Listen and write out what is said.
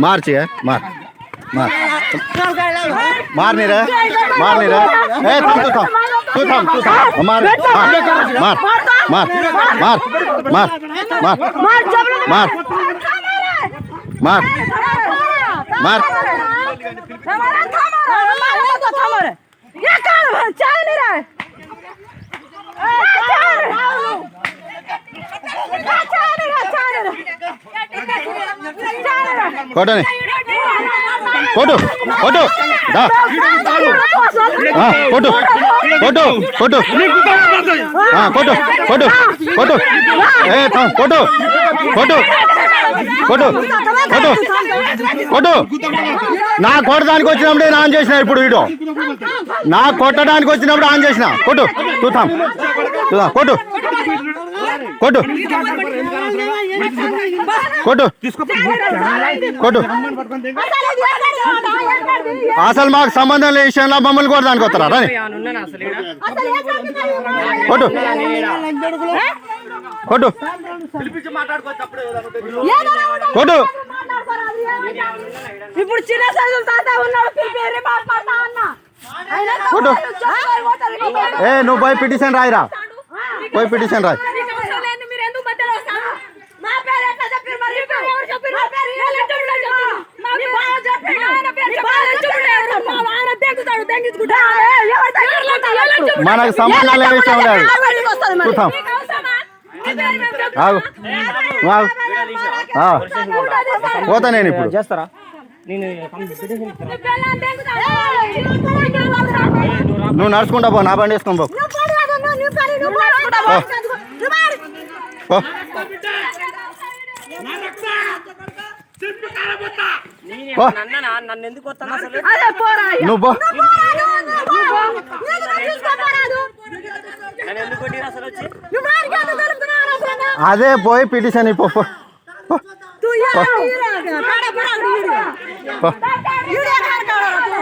मार चाहिए मार मार मार नहीं रहे मार नहीं रहे तू थम तू थम तू थम मार मार मार मार मार मार मार मार मार मार కొట్టని కొట్టు కోటు. దా. ఆ, కోటు కోటు కోటు. ఆ, కోటు కొట్టు కొట్టు ఏ కోటు కోటు. కొట్టు. కొట్టు. కొట్టు. నా కొట్టడానికి వచ్చినప్పుడు ఆన్ చేసిన ఇప్పుడు వీడియో నా కొట్టడానికి వచ్చినప్పుడు ఆన్ చేసిన. కొట్టు. చూద్దాం చూద్దాం కొట్టు. కొట్టు. కొట్టు. కొట్టు. అసలు మాకు సంబంధం లేని విషయంలో మమ్మల్ని కొట్టడానికి వస్తారా? రాని. కొట్టు. కొట్టు కొట్టు ఇప్పుడు చిన్న సైజులు తాత ఉన్నాడు కొట్టు ఏ నువ్వు పోయి పిటిషన్ రాయిరా పోయి పిటిషన్ రాయి మనకు సంబంధం లేని విషయం లేదు చూద్దాం పోతా నేను ఇప్పుడు. చేస్తారా? నువ్వు నడుచుకుంటా పో నా బండి వేసుకొని పో. నువ్వు అదే పోయి పిటిషన్ ఇప్పు